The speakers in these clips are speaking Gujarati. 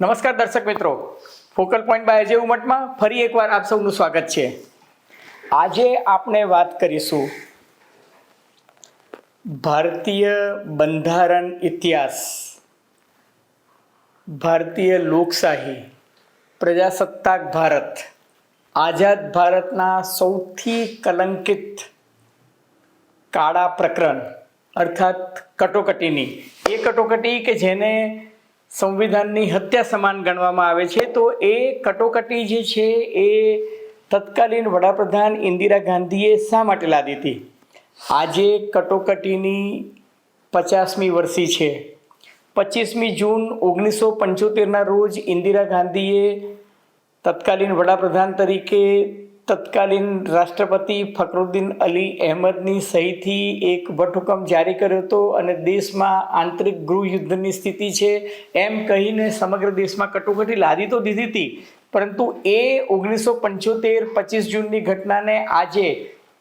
નમસ્કાર દર્શક મિત્રો. ફોકલ પોઈન્ટ બાય અજય ઉમટમાં ફરી એકવાર આપ સૌનું સ્વાગત છે. આજે આપણે વાત કરીશું ભારતીય બંધારણ ઇતિહાસ, ભારતીય લોકશાહી, પ્રજાસત્તાક ભારત, આઝાદ ભારતના સૌથી કલંકિત કાળા પ્રકરણ, અર્થાત કટોકટીની. એ કટોકટી કે જેને સંવિધાનની હત્યા સમાન ગણવામાં આવે છે. તો એ કટોકટી જે છે એ તત્કાલીન વડાપ્રધાન ઇન્દિરા ગાંધીએ શા માટે લાદી હતી? આજે કટોકટીની પચાસમી વર્ષી છે. પચીસમી જૂન ઓગણીસો પંચોતેરના રોજ ઇન્દિરા ગાંધીએ તત્કાલીન વડાપ્રધાન તરીકે તત્કાલીન રાષ્ટ્રપતિ ફકરુદ્દીન અલી અહેમદની સહીથી એક વટહુકમ જારી કર્યો હતો અને દેશમાં આંતરિક ગૃહ યુદ્ધની સ્થિતિ છે. એમ કહીને સમગ્ર દેશમાં કટોકટી લાદી તો દીધી હતી, પરંતુ એ ઓગણીસો પંચોતેર પચીસ જૂનની ઘટનાને આજે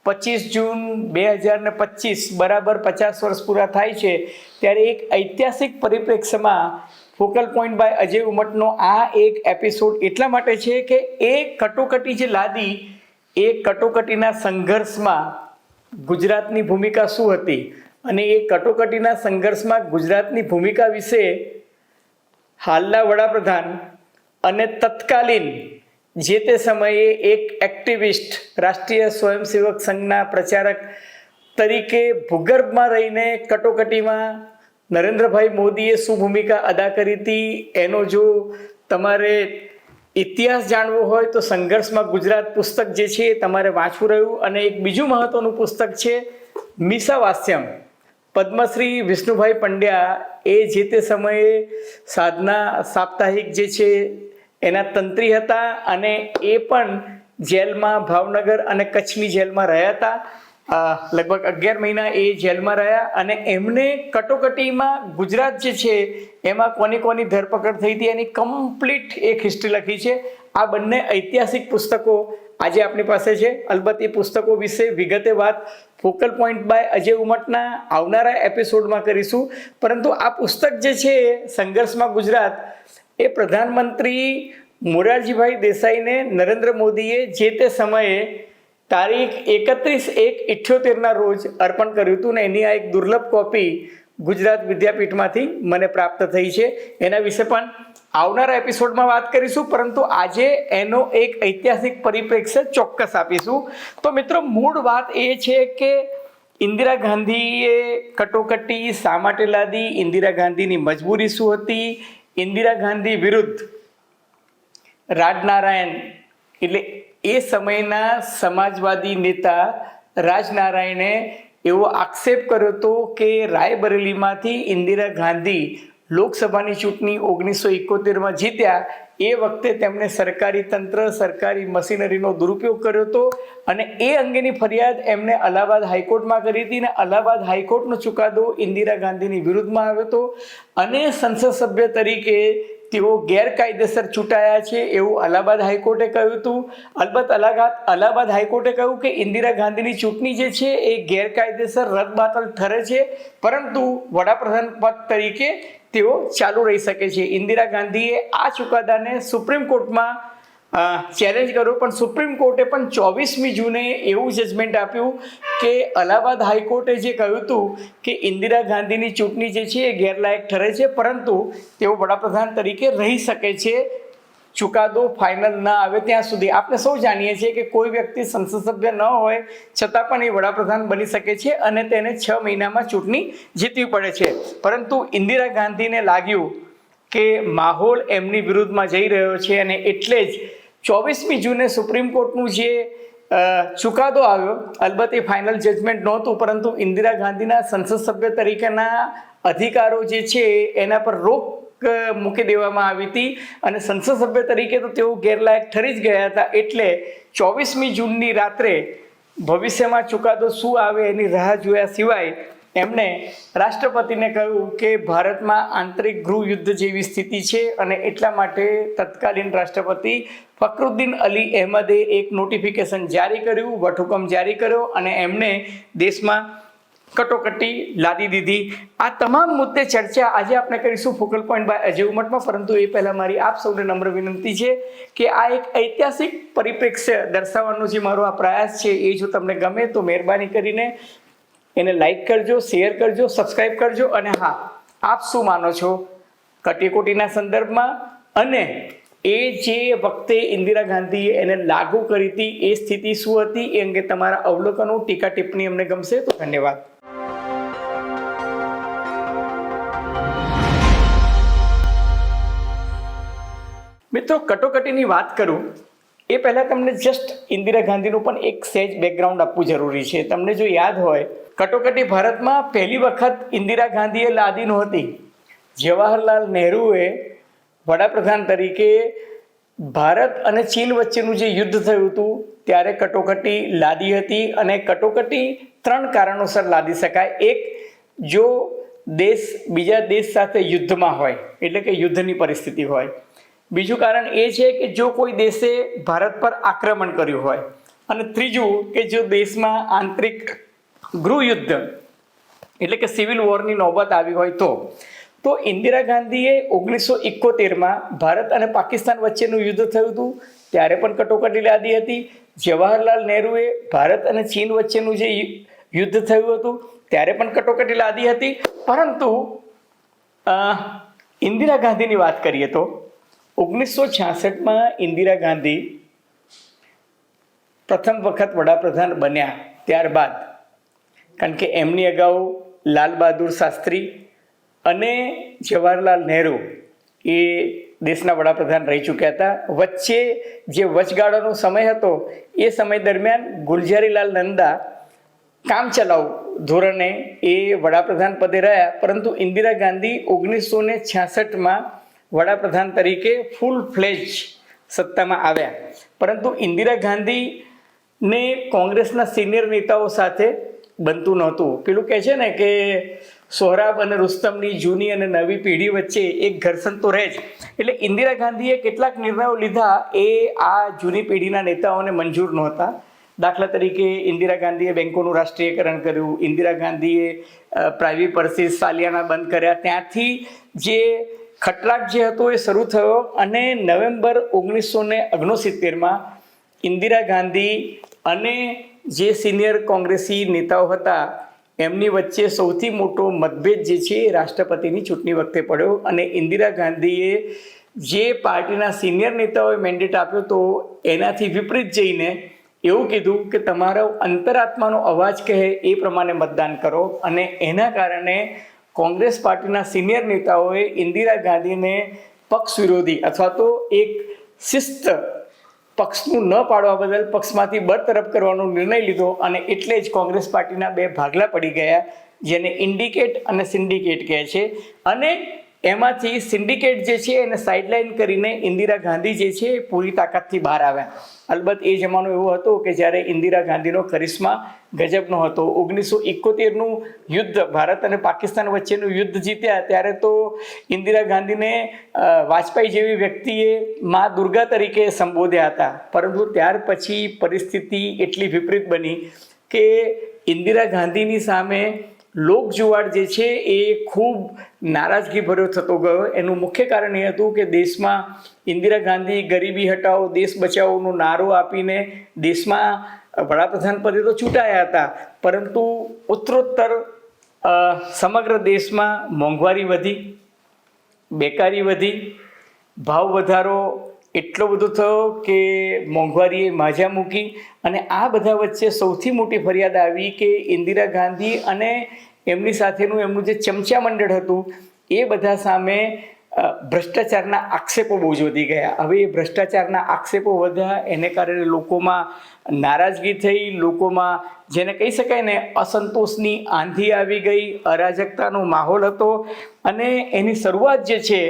પચીસ જૂન બે હજાર ને પચીસ બરાબર પચાસ વર્ષ પૂરા થાય છે, ત્યારે એક ઐતિહાસિક પરિપ્રેક્ષ્યમાં ફોકલ પોઈન્ટ બાય અજય ઉમટનો આ એક એપિસોડ એટલા માટે છે કે એ કટોકટી જે લાદી એ કટોકટીના સંઘર્ષમાં ગુજરાતની ભૂમિકા શું હતી અને એ કટોકટીના સંઘર્ષમાં ગુજરાતની ભૂમિકા વિશે હાલના વડાપ્રધાન અને તત્કાલીન જે તે સમયે એક એક્ટિવિસ્ટ, રાષ્ટ્રીય સ્વયંસેવક સંઘના પ્રચારક તરીકે ભૂગર્ભમાં રહીને કટોકટીમાં નરેન્દ્રભાઈ મોદીએ શું ભૂમિકા અદા કરી હતી, એનો જો તમારે ઇતિહાસ જાણવો હોય તો સંઘર્ષમાં ગુજરાત પુસ્તક જે છે એ તમારે વાંચવું રહ્યું. અને એક બીજું મહત્વનું પુસ્તક છે મીસા વાસ્યમ પદ્મશ્રી વિષ્ણુભાઈ પંડ્યા એ જે તે સમયે સાધના સાપ્તાહિક જે છે એના તંત્રી હતા અને એ પણ જેલમાં ભાવનગર અને કચ્છની જેલમાં રહ્યા હતા. લગભગ અગિયાર મહિના એ જેલમાં રહ્યા અને એમને કટોકટીમાં ગુજરાત જે છે, એમાં કોની કોની ધરપકડ થઈ હતી એની કમ્પ્લીટ એક હિસ્ટ્રી લખી છે. આ બંને ઐતિહાસિક પુસ્તકો આજે આપણી પાસે છે. અલબત્ત એ પુસ્તકો વિશે વિગતે વાત ફોકલ પોઈન્ટ બાય અજય ઉમટના આવનારા એપિસોડમાં કરીશું. પરંતુ આ પુસ્તક જે છે, સંઘર્ષમાં ગુજરાત, એ પ્રધાનમંત્રી મોરારજીભાઈ દેસાઈને નરેન્દ્ર મોદીએ જે તે સમયે તારીખ એકત્રીસ એક ઇઠ્યોતેરના રોજ અર્પણ કર્યું હતું ને એની આ એક દુર્લભ કોપી ગુજરાત વિદ્યાપીઠમાંથી મને પ્રાપ્ત થઈ છે. એના વિશે પણ આવનારા એપિસોડમાં વાત કરીશું, પરંતુ આજે એનો એક ઐતિહાસિક પરિપ્રેક્ષ્ય ચોક્કસ આપીશું. તો મિત્રો, મૂળ વાત એ છે કે ઇન્દિરા ગાંધીએ કટોકટી, શા માટે લાદી, ઇન્દિરા ગાંધીની મજબૂરી શું હતી, ઇન્દિરા ગાંધી વિરુદ્ધ રાજનારાયણ એટલે એ સમયના સમાજવાદી નેતા રાજનારાયણે એવો આક્ષેપ કર્યો હતો કે રાયબરેલીમાંથી ઇન્દિરા ગાંધી લોકસભાની ચૂંટણી ઓગણીસો એકોતેરમાં જીત્યા. એ વખતે તેમણે સરકારી તંત્ર, સરકારી મશીનરીનો દુરુપયોગ કર્યો હતો અને એ અંગેની ફરિયાદ એમને અલ્હાબાદ હાઈકોર્ટમાં કરી હતી અને અલ્હાબાદ હાઈકોર્ટનો ચુકાદો ઇન્દિરા ગાંધીની વિરુદ્ધમાં આવ્યો હતો. અને સંસદ સભ્ય તરીકે તેઓ ગેરકાયદેસર ચૂંટાયા છે એવું અલ્હાબાદ હાઈકોર્ટે કહ્યું હતું. અલબત્ત અલ્હાબાદ અલ્હાબાદ હાઈકોર્ટે કહ્યું કે ઇન્દિરા ગાંધીની ચૂંટણી જે છે એ ગેરકાયદેસર રદબાતલ ઠરે છે, પરંતુ વડાપ્રધાન પદ તરીકે તેઓ ચાલુ રહી શકે છે. ઇન્દિરા ગાંધીએ આ ચુકાદાને સુપ્રીમ કોર્ટમાં ચેલેન્જ કર્યો, પણ સુપ્રીમ કોર્ટે પણ ચોવીસમી જૂને એવું જજમેન્ટ આપ્યું કે અલ્હાબાદ હાઈકોર્ટે જે કહ્યું હતું કે ઇન્દિરા ગાંધીની ચૂંટણી જે છે એ ગેરલાયક ઠરે છે, પરંતુ તેઓ વડાપ્રધાન તરીકે રહી શકે છે. ચુકાદો ફાઇનલ ન આવે ત્યાં સુધી. આપણે સૌ જાણીએ છીએ કે કોઈ વ્યક્તિ સંસદ સભ્ય ન હોય, છતાં પણ એ વડાપ્રધાન બની શકે છે અને તેને છ મહિનામાં ચૂંટણી જીતવી પડે છે. પરંતુ ઇન્દિરા ગાંધીને લાગ્યું કે માહોલ એમની વિરુદ્ધમાં જઈ રહ્યો છે અને એટલે જ ચોવીસમી જૂને સુપ્રીમ કોર્ટનું જે ચુકાદો આવ્યો, અલબત્ત એ ફાઇનલ જજમેન્ટ નહોતું, પરંતુ ઇન્દિરા ગાંધીના સંસદ સભ્ય તરીકેના અધિકારો જે છે, એના પર રોક મૂકી દેવામાં આવી હતી. અને સંસદ સભ્ય તરીકે તો તેઓ ગેરલાયક ઠરી જ ગયા હતા. એટલે ચોવીસમી જૂનની રાત્રે ભવિષ્યમાં ચુકાદો શું આવે એની રાહ જોયા સિવાય એમણે રાષ્ટ્રપતિને કહ્યું કે ભારતમાં આંતરિક ગૃહ યુદ્ધ જેવી સ્થિતિ છે અને એટલા માટે તત્કાલીન રાષ્ટ્રપતિ ફકરુદ્દીન અલી અહેમદે એક નોટિફિકેશન જારી કર્યું, વટહુકમ જારી કર્યો અને એમણે દેશમાં કટોકટી લાદી દીધી. આ તમામ મુદ્દે ચર્ચા આજે આપણે કરીશું ફોકલ પોઈન્ટ બાય અજય ઉમટમાં, પરંતુ એ પહેલાં મારી આપ સૌને નમ્ર વિનંતી છે કે આ એક ઐતિહાસિક પરિપ્રેક્ષ્ય દર્શાવવાનો જે મારો આ પ્રયાસ છે એ જો તમને ગમે તો મહેરબાની કરીને એને લાઈક કરજો શેર કરજો સબસ્ક્રાઈબ કરજો અને હા, આપ શું માનો છો? કટીકોટીના સંદર્ભમાં અને એ જે વખતે ઇન્દિરા ગાંધીએ એને લાગુ કરી હતી, એ સ્થિતિ શું હતી, એ અંગે તમારા અવલોકનો, ટીકા ટિપ્પણી અમને ગમશે તો ધન્યવાદ. મિત્રો, કટોકટીની વાત કરું. એ પહેલાં તમને જસ્ટ ઇન્દિરા ગાંધીનું પણ એક સેજ બેકગ્રાઉન્ડ આપવું જરૂરી છે. તમને જો યાદ હોય, કટોકટી ભારતમાં પહેલી વખત ઇન્દિરા ગાંધીએ લાદી નહોતી. જવાહરલાલ નહેરુએ વડાપ્રધાન તરીકે ભારત અને ચીન વચ્ચેનું જે યુદ્ધ થયું હતું, ત્યારે કટોકટી લાદી હતી અને કટોકટી ત્રણ કારણોસર લાદી શકાય. એક, જો દેશ, બીજા દેશ સાથે યુદ્ધમાં હોય, એટલે કે યુદ્ધની પરિસ્થિતિ હોય બીજું કારણ એ છે કે જો કોઈ દેશે ભારત પર આક્રમણ કર્યું હોય, અને ત્રીજું કે જો દેશમાં આંતરિક ગૃહયુદ્ધ, એટલે કે સિવિલ વોરની નોબત આવી હોય તો તો ઇન્દિરા ગાંધીએ ઓગણીસો ઇકોતેરમાં ભારત અને પાકિસ્તાન વચ્ચેનું યુદ્ધ થયું હતું. ત્યારે પણ કટોકટી લાદી હતી. જવાહરલાલ નહેરુએ ભારત અને ચીન વચ્ચેનું જે યુદ્ધ થયું હતું, ત્યારે પણ કટોકટી લાદી હતી. પરંતુ ઇન્દિરા ગાંધીની વાત કરીએ તો ઓગણીસો છાસઠમાં ઇન્દિરા ગાંધી પ્રથમ વખત વડાપ્રધાન બન્યા, ત્યારબાદ. કારણ કે એમની અગાઉ લાલ બહાદુર શાસ્ત્રી અને જવાહરલાલ નહેરુ એ દેશના વડાપ્રધાન રહી ચૂક્યા હતા. વચ્ચે જે વચગાળાનો સમય હતો, એ સમય દરમિયાન ગુલઝારીલાલ નંદા કામચલાઉ ધોરણે એ વડાપ્રધાન પદે રહ્યા. પરંતુ ઇન્દિરા ગાંધી ઓગણીસો ને છાસઠમાં વડાપ્રધાન તરીકે ફૂલ ફ્લેજ સત્તામાં આવ્યા. પરંતુ ઇન્દિરા ગાંધીને કોંગ્રેસના સિનિયર નેતાઓ સાથે બનતું નહોતું. પેલું કહે છે ને કે સોહરાબ અને રુસ્તમની જૂની અને નવી પેઢી વચ્ચે એક ઘર્ષણ તો રહે જ. એટલે ઇન્દિરા ગાંધીએ કેટલાક નિર્ણયો લીધા એ આ જૂની પેઢીના નેતાઓને મંજૂર નહોતા. દાખલા તરીકે ઇન્દિરા ગાંધીએ બેંકોનું રાષ્ટ્રીયકરણ કર્યું. ઇન્દિરા ગાંધીએ પ્રાઇવેટ પરસીસ સાલિયાના બંધ કર્યા. ત્યાંથી જે ખટલાટ જે હતો એ શરૂ થયો અને નવેમ્બર ઓગણીસો ને ઓગણસિત્તેરમાં ઇન્દિરા ગાંધી અને જે સિનિયર કોંગ્રેસી નેતાઓ હતા, એમની વચ્ચે સૌથી મોટો મતભેદ જે છે એ રાષ્ટ્રપતિની ચૂંટણી વખતે પડ્યો અને ઇન્દિરા ગાંધીએ જે પાર્ટીના સિનિયર નેતાઓએ મેન્ડેટ આપ્યો તો એનાથી વિપરીત જઈને એવું કીધું કે તમારો અંતરાત્માનો અવાજ કહે એ પ્રમાણે મતદાન કરો અને એના કારણે કોંગ્રેસ પાર્ટીના સિનિયર નેતાઓએ ઇન્દિરા ગાંધીને પક્ષ વિરોધી અથવા તો એક શિસ્ત પક્ષનું ન પાડવા બદલ પક્ષમાંથી બરતરફ કરવાનો નિર્ણય લીધો અને એટલે જ કોંગ્રેસ પાર્ટીના બે ભાગલા પડી ગયા, જેને ઇન્ડિકેટ અને સિન્ડિકેટ કહે છે. અને એમાંથી સિન્ડિકેટ જે છે એને સાઇડલાઇન કરીને ઇન્દિરા ગાંધી જે છે એ પૂરી તાકાતથી બહાર આવ્યા. અલબત્ત એ જમાનો એવો હતો કે જ્યારે ઇન્દિરા ગાંધીનો કરિશ્મા ગજબનો હતો. ઓગણીસો ઇકોતેરનું યુદ્ધ, ભારત અને પાકિસ્તાન વચ્ચેનું યુદ્ધ જીત્યા ત્યારે તો ઇન્દિરા ગાંધીને વાજપેયી જેવી વ્યક્તિએ મા દુર્ગા તરીકે સંબોધ્યા હતા. પરંતુ ત્યાર પછી પરિસ્થિતિ એટલી વિપરીત બની કે ઇન્દિરા ગાંધીની સામે લોક જુવાળ જે છે એ ખૂબ નારાજગી ભર્યો થતો ગયો. એનું મુખ્ય કારણ એ હતું કે દેશમાં ઇન્દિરા ગાંધી ગરીબી હટાવો, દેશ બચાવોનો નારો આપીને દેશમાં વડાપ્રધાન પદે તો ચૂંટાયા હતા. પરંતુ ઉત્તરોત્તર સમગ્ર દેશમાં મોંઘવારી વધી, બેકારી વધી, ભાવ વધારો એટલો બધો થયો કે મોંઘવારીએ માજા મૂકી અને આ બધા વચ્ચે સૌથી મોટી ફરિયાદ આવી કે ઇન્દિરા ગાંધી અને એમની સાથેનું એમનું જે ચમચા મંડળ હતું, એ બધા સામે ભ્રષ્ટાચારના આક્ષેપો બહુ જ વધી ગયા. હવે એ ભ્રષ્ટાચારના આક્ષેપો વધ્યા, એને કારણે લોકોમાં નારાજગી થઈ, લોકોમાં જેને કહી શકાય ને અસંતોષની આંધી આવી ગઈ, અરાજકતાનો માહોલ હતો અને એની શરૂઆત જે છે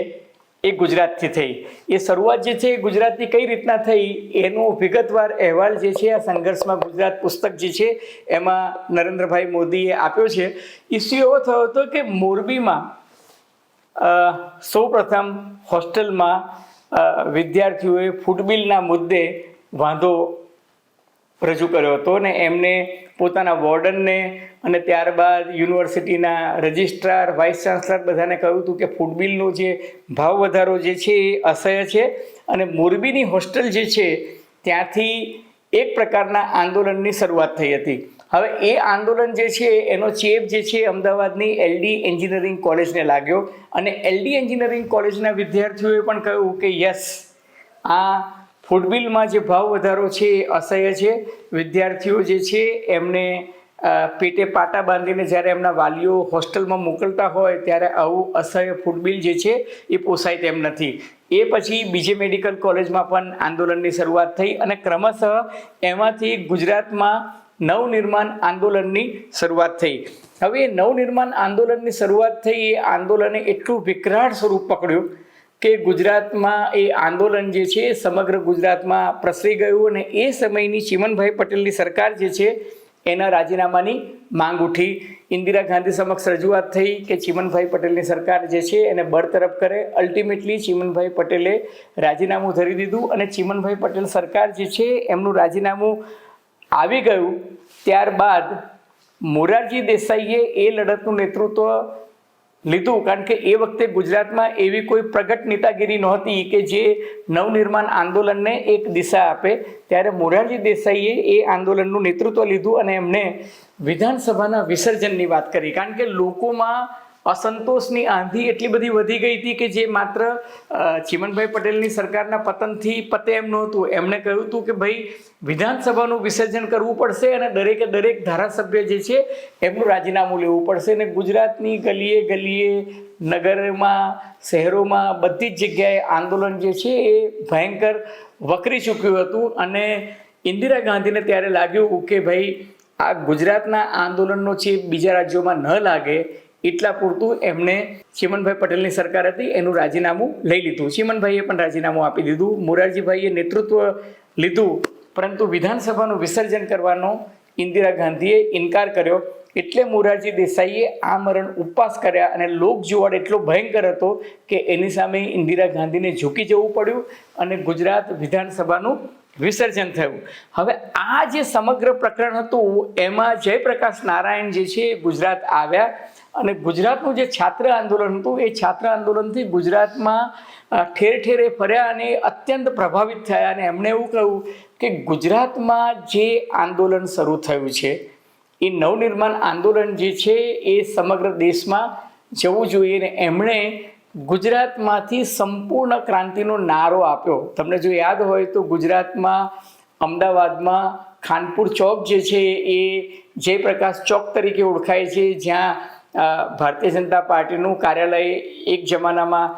એ ગુજરાતથી થઈ. એ શરૂઆત જે છે એ ગુજરાતની કઈ રીતના થઈ એનો વિગતવાર અહેવાલ જે છે આ સંઘર્ષમાં ગુજરાત પુસ્તક જે છે એમાં નરેન્દ્રભાઈ મોદીએ આપ્યો છે. ઇસ્યુ એવો થયો હતો કે મોરબીમાં સૌ પ્રથમ હોસ્ટેલમાં વિદ્યાર્થીઓએ ફૂટબિલના મુદ્દે વાંધો રજૂ કર્યો હતો ને એમને પોતાના વોર્ડનને અને ત્યારબાદ યુનિવર્સિટીના રજિસ્ટ્રાર, વાઇસ ચાન્સલર બધાને કહ્યું હતું કે ફૂડ બિલનો જે ભાવ વધારો જે છે એ અસહ્ય છે અને મોરબીની હોસ્ટેલ જે છે ત્યાંથી એક પ્રકારના આંદોલનની શરૂઆત થઈ હતી. હવે એ આંદોલન જે છે એનો ચેપ જે છે અમદાવાદની એલડી એન્જિનિયરિંગ કોલેજને લાગ્યો અને એલડી એન્જિનિયરિંગ કોલેજના વિદ્યાર્થીઓએ પણ કહ્યું કે યસ, આ ફૂડબિલમાં જે ભાવ વધારો છે એ અસહ્ય છે. વિદ્યાર્થીઓ જે છે એમને પેટે પાટા બાંધીને જ્યારે એમના વાલીઓ હોસ્ટેલમાં મોકલતા હોય ત્યારે આવું અસહ્ય ફૂટબિલ જે છે એ પોસાય તેમ નથી. એ પછી બીજે મેડિકલ કોલેજમાં પણ આંદોલનની શરૂઆત થઈ અને ક્રમશઃ એમાંથી ગુજરાતમાં નવનિર્માણ આંદોલનની શરૂઆત થઈ. હવે નવનિર્માણ આંદોલનની શરૂઆત થઈ એ આંદોલને એટલું વિકરાળ સ્વરૂપ પકડ્યું કે ગુજરાતમાં એ આંદોલન જે છે, એ સમગ્ર ગુજરાતમાં પ્રસરી ગયું અને એ સમયની ચિમનભાઈ પટેલની સરકાર જે છે, એના રાજીનામાની માંગ ઉઠી. ઇન્દિરા ગાંધી સમક્ષ રજૂઆત થઈ કે ચીમનભાઈ પટેલની સરકાર જે છે, એને બરતરફ કરે. અલ્ટિમેટલી ચીમનભાઈ પટેલે રાજીનામું ધરી દીધું અને ચીમનભાઈ પટેલ સરકાર જે છે, એમનું રાજીનામું આવી ગયું. ત્યારબાદ મોરારજી દેસાઈએ એ લડતનું નેતૃત્વ લીધું. કારણ કે એ વખતે ગુજરાતમાં એવી કોઈ પ્રગટ નેતાગીરી નહોતી કે જે નવનિર્માણ આંદોલનને એક દિશા આપે. ત્યારે મોરારજી દેસાઈએ એ આંદોલનનું નેતૃત્વ લીધું અને એમને વિધાનસભાના વિસર્જનની વાત કરી. કારણ કે લોકોમાં અસંતોષની આંધી એટલી બધી વધી ગઈ હતી કે જે માત્ર ચીમનભાઈ પટેલની સરકારના પતનથી પતે એમ નહોતું. એમણે કહ્યું હતું કે ભાઈ, વિધાનસભાનું વિસર્જન કરવું પડશે અને દરેકે દરેક ધારાસભ્ય જે છે, એમનું રાજીનામું લેવું પડશે. અને ગુજરાતની ગલીએ ગલીએ, નગરમાં, શહેરોમાં બધી જ જગ્યાએ આંદોલન જે છે એ ભયંકર વકરી ચૂક્યું હતું અને ઇન્દિરા ગાંધીને ત્યારે લાગ્યું કે ભાઈ, આ ગુજરાતના આંદોલનનો છે બીજા રાજ્યોમાં ન લાગે. એટલા પૂરતું એમણે ચીમનભાઈ પટેલની સરકાર હતી, એનું રાજીનામું લઈ લીધું. ચીમનભાઈએ પણ રાજીનામું આપી દીધું. મોરારજીભાઈએ નેતૃત્વ લીધું, પરંતુ વિધાનસભાનું વિસર્જન કરવાનો ઇન્દિરા ગાંધીએ ઇનકાર કર્યો. એટલે મોરારજી દેસાઈએ આ મરણ ઉપવાસ કર્યા અને લોક જુવાળ એટલો ભયંકર હતો કે એની સામે ઇન્દિરા ગાંધીને ઝૂકી જવું પડ્યું અને ગુજરાત વિધાનસભાનું વિસર્જન થયું. હવે આ જે સમગ્ર પ્રકરણ હતું, એમાં જયપ્રકાશ નારાયણ જે છે ગુજરાત આવ્યા. અને ગુજરાતનું જે છાત્ર આંદોલન હતું, એ છાત્ર આંદોલનથી ગુજરાતમાં ઠેર ઠેરે ફર્યા અને અત્યંત પ્રભાવિત થયા. અને એમણે એવું કહ્યું કે ગુજરાતમાં જે આંદોલન શરૂ થયું છે, એ નવનિર્માણ આંદોલન જે છે, એ સમગ્ર દેશમાં જવું જોઈએ. ને એમણે ગુજરાતમાંથી સંપૂર્ણ ક્રાંતિનો નારો આપ્યો. તમને જો યાદ હોય તો ગુજરાતમાં અમદાવાદમાં ખાનપુર ચોક જે છે, એ જયપ્રકાશ ચોક તરીકે ઓળખાય છે. જ્યાં ભારતીય જનતા પાર્ટીનું કાર્યાલય એક જમાનામાં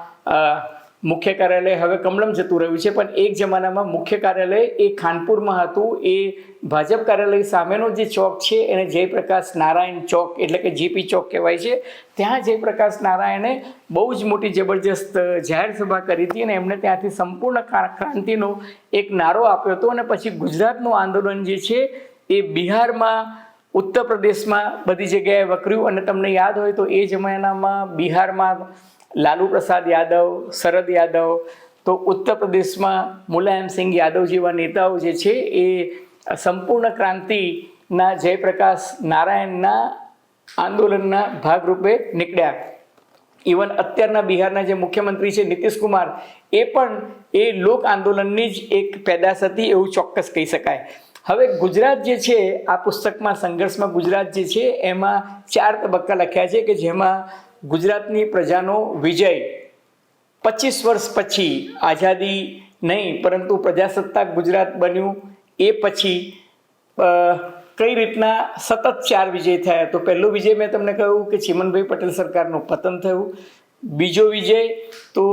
મુખ્ય કાર્યાલય હવે કમલમ જતું રહ્યું છે, પણ એક જમાનામાં મુખ્ય કાર્યાલય એ ખાનપુરમાં હતું. એ ભાજપ કાર્યાલય સામેનો જે ચોક છે, એને જયપ્રકાશ નારાયણ ચોક એટલે કે જીપી ચોક કહેવાય છે. ત્યાં જયપ્રકાશ નારાયણે બહુ જ મોટી જબરજસ્ત જાહેર સભા કરી હતી અને એમણે ત્યાંથી સંપૂર્ણ ક્રા- ક્રાંતિનો એક નારો આપ્યો હતો અને પછી ગુજરાતનું આંદોલન જે છે, એ બિહારમાં ઉત્તર પ્રદેશમાં બધી જગ્યાએ વકર્યું અને તમને યાદ હોય તો એ જમાનામાં બિહારમાં લાલુ પ્રસાદ યાદવ, શરદ યાદવ, તો ઉત્તર પ્રદેશમાં મુલાયમસિંહ યાદવ જેવા નેતાઓ જે છે એ સંપૂર્ણ ક્રાંતિના જયપ્રકાશ નારાયણના આંદોલનના ભાગરૂપે નીકળ્યા. ઇવન અત્યારના બિહારના જે મુખ્યમંત્રી છે નીતિશ કુમાર, એ પણ એ લોક આંદોલનની જ એક પેદાશ હતી એવું ચોક્કસ કહી શકાય. હવે ગુજરાત જે છે, આ પુસ્તકમાં, સંઘર્ષમાં ગુજરાત જે છે, એમાં ચાર તબક્કા લખ્યા છે કે જેમાં ગુજરાતની પ્રજાનો વિજય પચીસ વર્ષ પછી આઝાદી નહીં, પરંતુ પ્રજાસત્તાક ગુજરાત બન્યું. એ પછી કઈ રીતના સતત ચાર વિજય થયા? તો પહેલો વિજય મેં તમને કહ્યું કે ચીમનભાઈ પટેલ સરકારનું પતન થયું. બીજો વિજય તો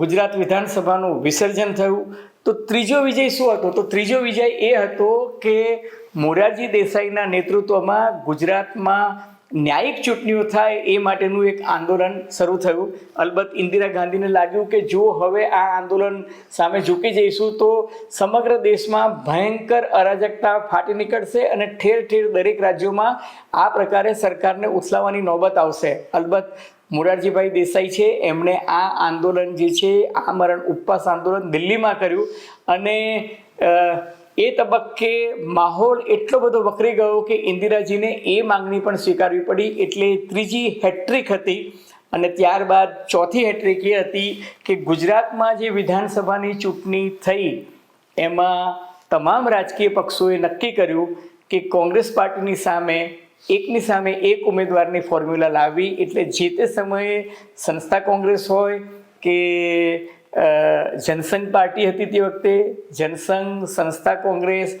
ગુજરાત વિધાનસભાનું વિસર્જન થયું. તો ત્રીજો વિજય શું હતો? તો ત્રીજો વિજય એ હતો કે મોરારજી દેસાઈના નેતૃત્વમાં ગુજરાતમાં ન્યાયિક ચૂંટણીઓ થાય એ માટેનું એક આંદોલન શરૂ થયું. અલબત્ત ઇન્દિરા ગાંધીને લાગ્યું કે જો હવે આ આંદોલન સામે ઝૂકી જઈશું તો સમગ્ર દેશમાં ભયંકર અરાજકતા ફાટી નીકળશે અને ઠેર ઠેર દરેક રાજ્યોમાં આ પ્રકારે સરકારને ઉથલાવવાની નોબત આવશે. અલબત્ત મોરારજીભાઈ દેસાઈ છે, એમણે આ આંદોલન જે છે, આ મરણ ઉપવાસ આંદોલન દિલ્હીમાં કર્યું અને એ તબક્કે માહોલ એટલો બધો વકરી ગયો કે ઇન્દિરાજીને એ માંગણી પણ સ્વીકારવી પડી. એટલે ત્રીજી હેટ્રિક હતી અને ત્યારબાદ ચોથી હેટ્રિક એ હતી કે ગુજરાતમાં જે વિધાનસભાની ચૂંટણી થઈ, એમાં તમામ રાજકીય પક્ષોએ નક્કી કર્યું કે કોંગ્રેસ પાર્ટીની સામે, એકની સામે એક ઉમેદવારની ફોર્મ્યુલા લાવવી. એટલે જે તે સમયે સંસ્થા કોંગ્રેસ હોય કે જનસંઘ પાર્ટી હતી તે વખતે, જનસંઘ, સંસ્થા કોંગ્રેસ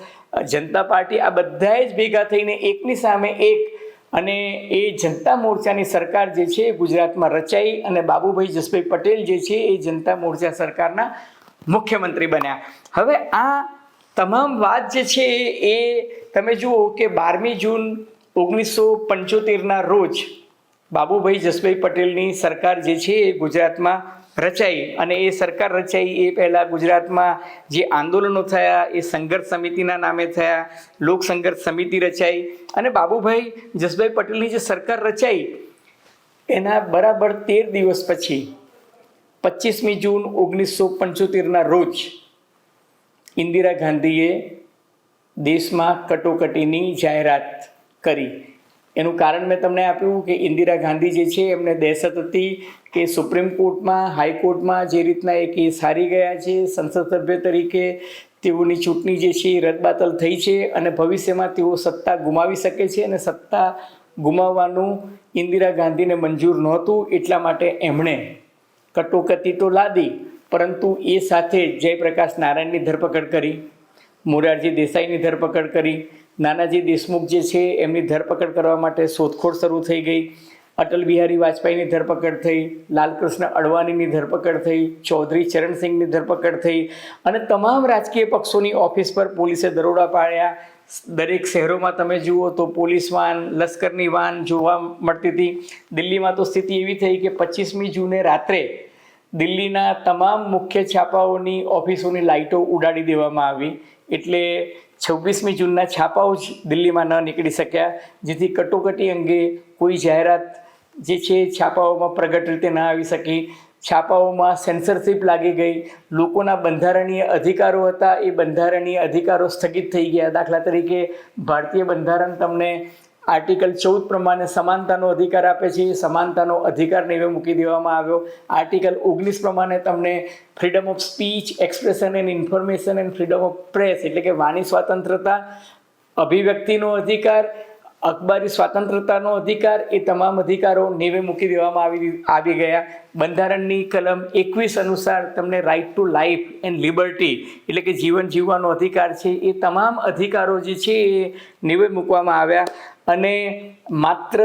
જનતા પાર્ટી, આ બધાએ જ ભેગા થઈને એકની સામે એક અને એ જનતા મોરચાની સરકાર જે છે ગુજરાતમાં રચાઈ અને બાબુભાઈ જસભાઈ પટેલ જે છે, એ જનતા મોરચા સરકારના મુખ્યમંત્રી બન્યા. હવે આ તમામ વાત જે છે, એ તમે જુઓ કે બારમી જૂન ઓગણીસો પંચોતેરના રોજ બાબુભાઈ જસભાઈ પટેલની સરકાર જે છે, એ ગુજરાતમાં રચાઈ અને એ સરકાર રચાઈ એ પહેલાં ગુજરાતમાં જે આંદોલનો થયા, એ સંઘર્ષ સમિતિના નામે થયા, લોક સંઘર્ષ સમિતિ રચાઈ અને બાબુભાઈ જસભાઈ પટેલની જે સરકાર રચાઈ, એના બરાબર તેર દિવસ પછી પચીસમી જૂન ઓગણીસો પંચોતેરના રોજ, ઇન્દિરા ગાંધીએ દેશમાં કટોકટીની જાહેરાત કરી. એનું કારણ મેં તમને આપ્યું કે ઇન્દિરા ગાંધી જે છે, એમને દહેશત હતી કે સુપ્રીમ કોર્ટમાં હાઈકોર્ટમાં જે રીતના એ કેસ હારી ગયા છે, સંસદ સભ્ય તરીકે તેઓની ચૂંટણી જે છે એ રદબાતલ થઈ છે અને ભવિષ્યમાં તેઓ સત્તા ગુમાવી શકે છે અને સત્તા ગુમાવવાનું ઇન્દિરા ગાંધીને મંજૂર નહોતું, એટલા માટે એમણે કટોકટી તો લાદી, પરંતુ એ સાથે જયપ્રકાશ નારાયણની ધરપકડ કરી, મોરારજી દેસાઈની ધરપકડ કરી નાનાજી દેશમુખ જે છે, એમની ધરપકડ કરવા માટે શોધખોળ શરૂ થઈ ગઈ. અટલ બિહારી વાજપેયીની ધરપકડ થઈ, લાલકૃષ્ણ અડવાણીની ધરપકડ થઈ, ચૌધરી ચરણસિંહની ધરપકડ થઈ અને તમામ રાજકીય પક્ષોની ઓફિસ પર પોલીસે દરોડા પાડ્યા. દરેક શહેરોમાં તમે જુઓ તો પોલીસ વાન, લશ્કરની વાન જોવા મળતી હતી. દિલ્હીમાં તો સ્થિતિ એવી થઈ કે પચીસમી જૂને રાત્રે દિલ્હીના તમામ મુખ્ય છાપાઓની ઓફિસોની લાઇટો ઉડાડી દેવામાં આવી. એટલે છવ્વીસમી જૂનના છાપાઓ જ દિલ્હીમાં ન નીકળી શક્યા, જેથી કટોકટી અંગે કોઈ જાહેરાત જે છે છાપાઓમાં પ્રગટ રીતે ન આવી શકી. છાપાઓમાં સેન્સરશિપ લાગી ગઈ. લોકોના બંધારણીય અધિકારો હતા. એ બંધારણીય અધિકારો સ્થગિત થઈ ગયા. દાખલા તરીકે, ભારતીય બંધારણ તમને આર્ટિકલ ચૌદ પ્રમાણે સમાનતાનો અધિકાર આપે છે. સમાનતાનો અધિકાર નેવે મૂકી દેવામાં આવ્યો. આર્ટિકલ ઓગણીસ પ્રમાણે તમને freedom of speech expression and information and freedom of press એટલે કે વાણી સ્વાતંત્રતા, અભિવ્યક્તિનો અધિકાર અખબારી સ્વાતંત્રતાનો અધિકાર એ તમામ અધિકારો નેવે મૂકી દેવામાં આવી આવી ગયા. બંધારણની કલમ એકવીસ અનુસાર તમને right to life and liberty એટલે કે જીવન જીવવાનો અધિકાર છે એ તમામ અધિકારો જે છે એ નેવે મૂકવામાં આવ્યા. અને માત્ર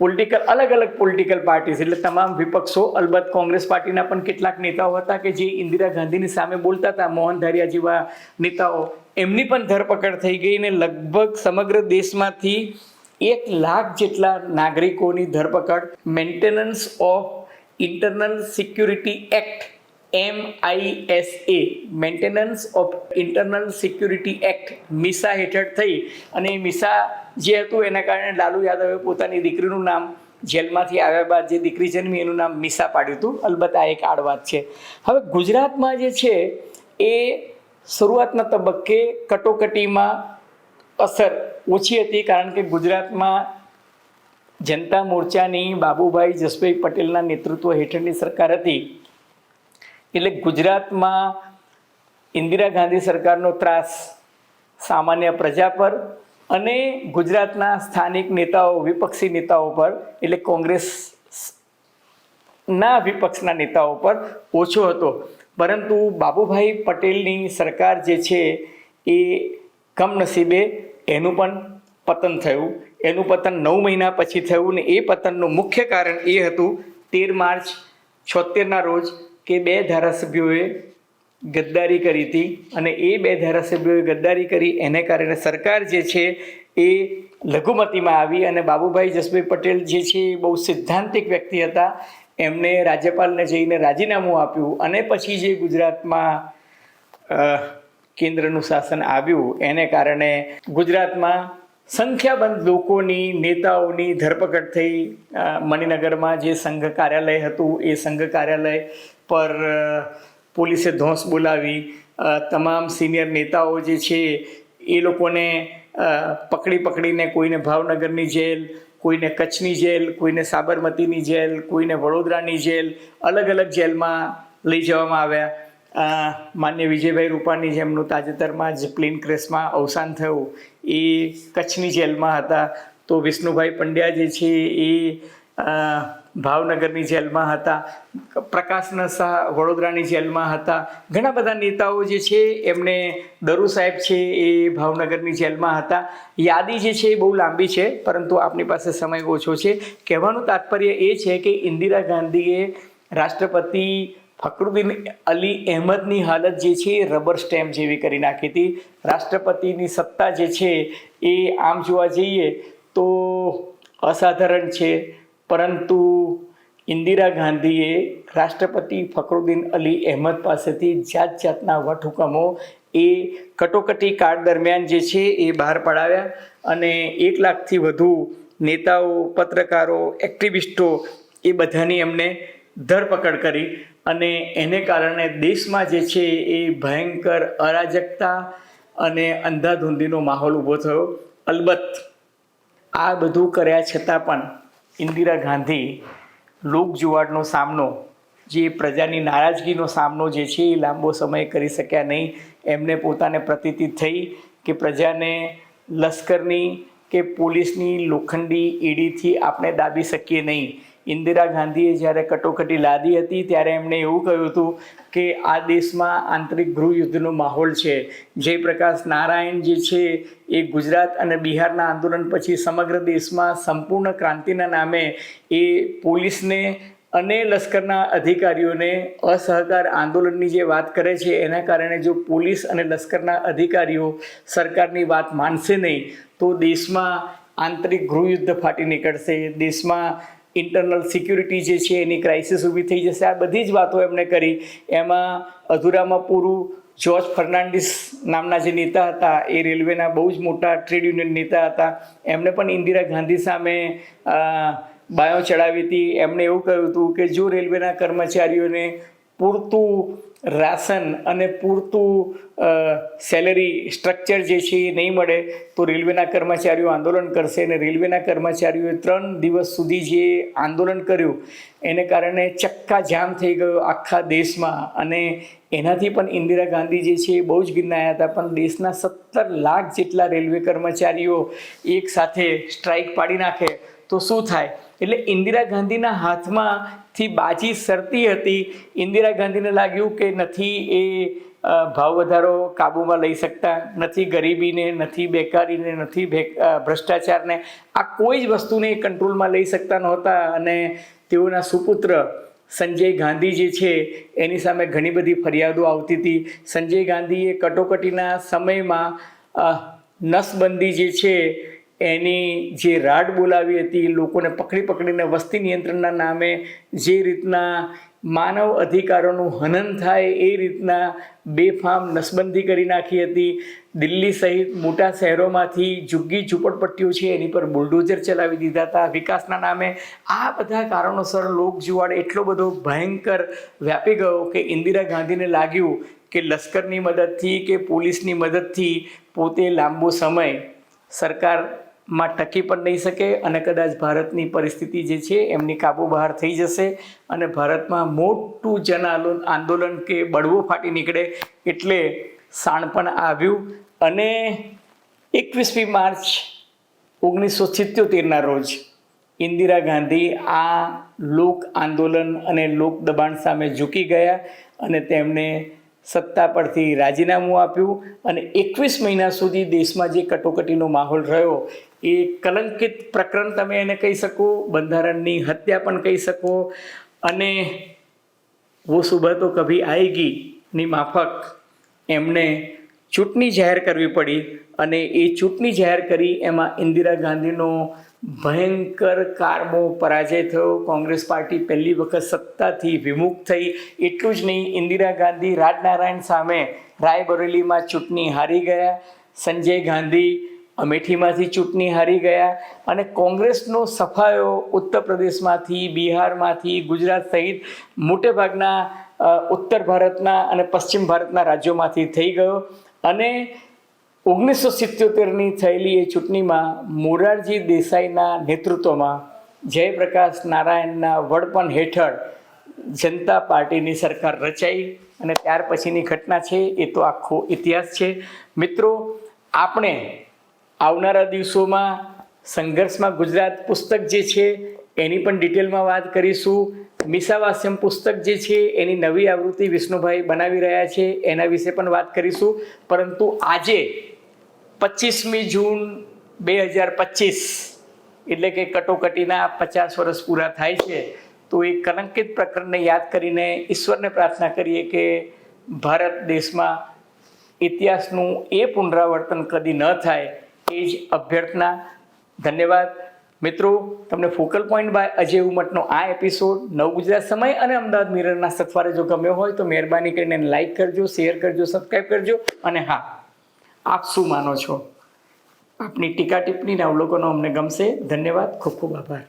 પોલિટિકલ અલગ અલગ પોલિટિકલ પાર્ટીઝ એટલે તમામ વિપક્ષો, અલબત્ત કોંગ્રેસ પાર્ટીના પણ કેટલાક નેતાઓ હતા કે જે ઇન્દિરા ગાંધીની સામે બોલતા હતા, મોહન ધારિયા જેવા નેતાઓ. એમની પણ ધરપકડ થઈ ગઈ ને લગભગ સમગ્ર દેશમાંથી એક લાખ જેટલા નાગરિકોની ધરપકડ maintenance of internal security act, M I S A, maintenance of internal security act, MISA હેઠળ થઈ. અને એ મિસા જે હતું એના કારણે લાલુ યાદવે પોતાની દીકરીનું નામ જેલમાંથી આવ્યા બાદ જે દીકરી જન્મી એનું નામ મિસા પાડ્યું હતું. અલબત્ત આ એક આડવાત છે. હવે ગુજરાતમાં જે છે એ શરૂઆતના તબક્કે કટોકટીમાં અસર ઓછી હતી કારણ કે ગુજરાતમાં જનતા મોરચાની બાબુભાઈ જસભાઈ પટેલના નેતૃત્વ હેઠળની સરકાર હતી. એટલે ગુજરાતમાં ઇન્દિરા ગાંધી સરકારનો ત્રાસ સામાન્ય પ્રજા પર અને ગુજરાતના સ્થાનિક નેતાઓ, વિપક્ષી નેતાઓ પર, એટલે કોંગ્રેસ ના વિપક્ષના નેતાઓ પર ઓછો હતો. પરંતુ બાબુભાઈ પટેલની સરકાર જે છે એ કમનસીબે એનું પણ પતન થયું. એનું પતન નવ મહિના પછી થયું ને એ પતનનું મુખ્ય કારણ એ હતું તેર માર્ચ છોતેરના રોજ કે બે ધારાસભ્યોએ ગદ્દારી કરી હતી અને એ બે ધારાસભ્યોએ ગદ્દારી કરી, એને કારણે સરકાર જે છે એ લઘુમતીમાં આવી અને બાબુભાઈ જસભાઈ પટેલ જે છે એ બહુ સિદ્ધાંતિક વ્યક્તિ હતા. એમને રાજ્યપાલને જઈને રાજીનામું આપ્યું અને પછી જે ગુજરાતમાં કેન્દ્રનું શાસન આવ્યું, એને કારણે ગુજરાતમાં સંખ્યાબંધ લોકોની, નેતાઓની ધરપકડ થઈ. મણિનગરમાં જે સંઘ કાર્યાલય હતું, એ સંઘ કાર્યાલય પર પોલીસે ધોંસ બોલાવી. તમામ સિનિયર નેતાઓ જે છે એ લોકોને પકડી પકડીને કોઈને ભાવનગરની જેલ, કોઈને કચ્છની જેલ, કોઈને સાબરમતીની જેલ, કોઈને વડોદરાની જેલ, અલગ અલગ જેલમાં લઈ જવામાં આવ્યા. માન્ય વિજયભાઈ રૂપાણી જેમનું તાજેતરમાં જ પ્લેન ક્રેશમાં અવસાન થયું એ કચ્છની જેલમાં હતા. તો વિષ્ણુભાઈ પંડ્યા જે છે એ ભાવનગરની જેલમાં હતા, પ્રકાશના શાહ વડોદરાની જેલમાં હતા. ઘણા બધા નેતાઓ જે છે, એમને દરુ સાહેબ છે એ ભાવનગરની જેલમાં હતા. યાદી જે છે એ બહુ લાંબી છે, પરંતુ આપણી પાસે સમય ઓછો છે. કહેવાનું તાત્પર્ય એ છે કે ઇન્દિરા ગાંધીએ રાષ્ટ્રપતિ ફકરુદ્દીન અલી અહેમદની હાલત જે છે એ રબર સ્ટેમ્પ જેવી કરી નાખી હતી. રાષ્ટ્રપતિની સત્તા જે છે એ આમ જોવા જઈએ તો અસાધારણ છે. પરંતુ ઇન્દિરા ગાંધીએ રાષ્ટ્રપતિ ફખરુદ્દીન અલી અહેમદ પાસેથી જાત જાતના વટહુકમો એ કટોકટી કાળ દરમિયાન જે છે એ બહાર પડાવ્યા અને એક લાખથી વધુ નેતાઓ, પત્રકારો, એક્ટિવિસ્ટો એ બધાની એમને ધરપકડ કરી અને એને કારણે દેશમાં જે છે એ ભયંકર અરાજકતા અને અંધાધૂંધીનો માહોલ ઊભો થયો. અલબત્ત આ બધું કર્યા છતાં પણ ઇન્દિરા ગાંધી લોકજુવાડનો સામનો, જે પ્રજાની નારાજગીનો સામનો જે છે એ લાંબો સમય કરી શક્યા નહીં. એમને પોતાને પ્રતીતિ થઈ કે પ્રજાને લશ્કરની કે પોલીસની લોખંડી ઈડીથી આપણે દાબી શકીએ નહીં. ઇન્દિરા ગાંધીએ જ્યારે કટોકટી લાદી હતી, ત્યારે એમણે એવું કહ્યું હતું કે આ દેશમાં આંતરિક ગૃહયુદ્ધનો માહોલ છે. જયપ્રકાશ નારાયણ જે છે, એ ગુજરાત અને બિહારના આંદોલન પછી સમગ્ર દેશમાં સંપૂર્ણ ક્રાંતિના નામે એ પોલીસને અને લશ્કરના અધિકારીઓને અસહકાર આંદોલનની જે વાત કરે છે, એના કારણે જો પોલીસ અને લશ્કરના અધિકારીઓ સરકારની વાત માનશે નહીં, તો દેશમાં આંતરિક ગૃહયુદ્ધ ફાટી નીકળશે. દેશમાં ઇન્ટરનલ સિક્યુરિટી જે છે, એની ક્રાઇસિસ ઊભી થઈ જશે. આ બધી જ વાતો એમણે કરી. એમાં અધૂરામાં પૂરું જોર્જ ફર્નાન્ડિસ નામના જે નેતા હતા, એ રેલવેના બહુ જ મોટા ટ્રેડ યુનિયન નેતા હતા. એમણે પણ ઇન્દિરા ગાંધી સામે બાયો ચડાવી હતી. એમણે એવું કહ્યું હતું કે જો રેલવેના કર્મચારીઓને પૂરતું રાશન અને પૂરતું સેલરી સ્ટ્રક્ચર જે છે એ નહીં મળે, તો રેલવેના કર્મચારીઓ આંદોલન કરશે અને રેલવેના કર્મચારીઓએ ત્રણ દિવસ સુધી જે આંદોલન કર્યું, એને કારણે ચક્કા જામ થઈ ગયો આખા દેશમાં અને એનાથી પણ ઇન્દિરા ગાંધી જે છે એ બહુ જ ગિરનાયા હતા, પણ દેશના સત્તર લાખ જેટલા રેલવે કર્મચારીઓ એક સાથે સ્ટ્રાઇક પાડી નાખે, તો શું થાય? એટલે ઇન્દિરા ગાંધીના હાથમાંથી બાજી સરતી હતી. ઇન્દિરા ગાંધીને લાગ્યું કે નથી એ ભાવ વધારો કાબૂમાં લઈ શકતા, નથી ગરીબીને, નથી બેકારીને, નથી ભ્રષ્ટાચારને. આ કોઈ જ વસ્તુને કંટ્રોલમાં લઈ શકતા નહોતા અને તેઓના સુપુત્ર સંજય ગાંધી જે છે એની સામે ઘણી બધી ફરિયાદો આવતી હતી. સંજય ગાંધીએ કટોકટીના સમયમાં નસબંધી જે છે એની જે રાડ બોલાવી હતી, લોકોને પકડી પકડીને વસ્તી નિયંત્રણના નામે જે રીતના માનવ અધિકારોનું હનન થાય એ રીતના બેફામ નસબંધી કરી નાખી હતી. દિલ્હી સહિત મોટા શહેરોમાંથી ઝુગ્ગી ઝૂંપડપટ્ટીઓ છે એની પર બુલડોઝર ચલાવી દીધા હતા. વિકાસના નામે આ બધા કારણોસર લોકજુવાડ એટલો બધો ભયંકર વ્યાપી ગયો કે ઇન્દિરા ગાંધીને લાગ્યું કે લશ્કરની મદદથી કે પોલીસની મદદથી પોતે લાંબો સમય સરકારમાં ટકી પણ નહીં શકે અને કદાચ ભારતની પરિસ્થિતિ જે છે એમની કાબુ બહાર થઈ જશે અને ભારતમાં મોટું જન આંદોલન કે બળવો ફાટી નીકળે એટલે શાણપણ આવ્યું અને એકવીસમી માર્ચ ઓગણીસો સિત્યોતેરના રોજ ઇન્દિરા ગાંધી આ લોક આંદોલન અને લોક દબાણ સામે ઝૂકી ગયા અને તેમણે સત્તા પરથી રાજીનામું આપ્યું અને એકવીસ મહિના સુધી દેશમાં જે કટોકટીનો માહોલ રહ્યો એ કલંકિત પ્રકરણ તમે એને કહી શકો, બંધારણની હત્યા પણ કહી શકો, અને વો સુબહ તો કભી આએગી ની માફક એમણે ચૂંટણી જાહેર કરવી પડી અને એ ચૂંટણી જાહેર કરી એમાં ઇન્દિરા ગાંધીનો ભયંકર કારમો પરાજય થયો. કોંગ્રેસ પાર્ટી પહેલી વખત સત્તાથી વિમુખ થઈ. એટલું જ નહીં, ઇન્દિરા ગાંધી રાજનારાયણ સામે રાયબરેલીમાં ચૂંટણી હારી ગયા. સંજય ગાંધી અમેઠીમાંથી ચૂંટણી હારી ગયા અને કોંગ્રેસનો સફાયો ઉત્તર પ્રદેશમાંથી બિહારમાંથી, ગુજરાત સહિત મોટેભાગના ઉત્તર ભારતના અને પશ્ચિમ ભારતના રાજ્યોમાંથી થઈ ગયો અને ઓગણીસો સિત્યોતેરની થયેલી એ ચૂંટણીમાં મોરારજી દેસાઈના નેતૃત્વમાં જયપ્રકાશ નારાયણના વડપણ હેઠળ જનતા પાર્ટીની સરકાર રચાઈ અને ત્યાર પછીની ઘટના છે એ તો આખો ઇતિહાસ છે. મિત્રો, આપણે આવનારા દિવસોમાં સંઘર્ષમાં ગુજરાત પુસ્તક જે છે, એની પણ ડિટેલમાં વાત કરીશું. મિસાવાસ્યમ પુસ્તક જે છે, એની નવી આવૃત્તિ વિષ્ણુભાઈ બનાવી રહ્યા છે, એના વિશે પણ વાત કરીશું. પરંતુ આજે પચીસમી જૂન બે હજાર પચીસ એટલે કે કટોકટીના પચાસ વર્ષ પૂરા થાય છે, તો એ કલંકિત પ્રકરણને યાદ કરીને ઈશ્વરને પ્રાર્થના કરીએ કે ભારત દેશમાં ઇતિહાસનું એ પુનરાવર્તન કદી ન થાય એ જ અભ્યર્થના. ધન્યવાદ. મિત્રો, તમને ફોકલ પોઈન્ટ બાય અજય ઉમટનો આ એપિસોડ નવ ગુજરાત સમય અને અમદાવાદ મિરરના સથવારે જો ગમ્યો હોય તો મહેરબાની કરીને લાઈક કરજો, શેર કરજો સબસ્ક્રાઈબ કરજો. અને હા, આપ શું માનો છો? આપની ટીકા ટિપ્પણીના અવલોકનો અમને ગમશે. ધન્યવાદ. ખૂબ ખૂબ આભાર.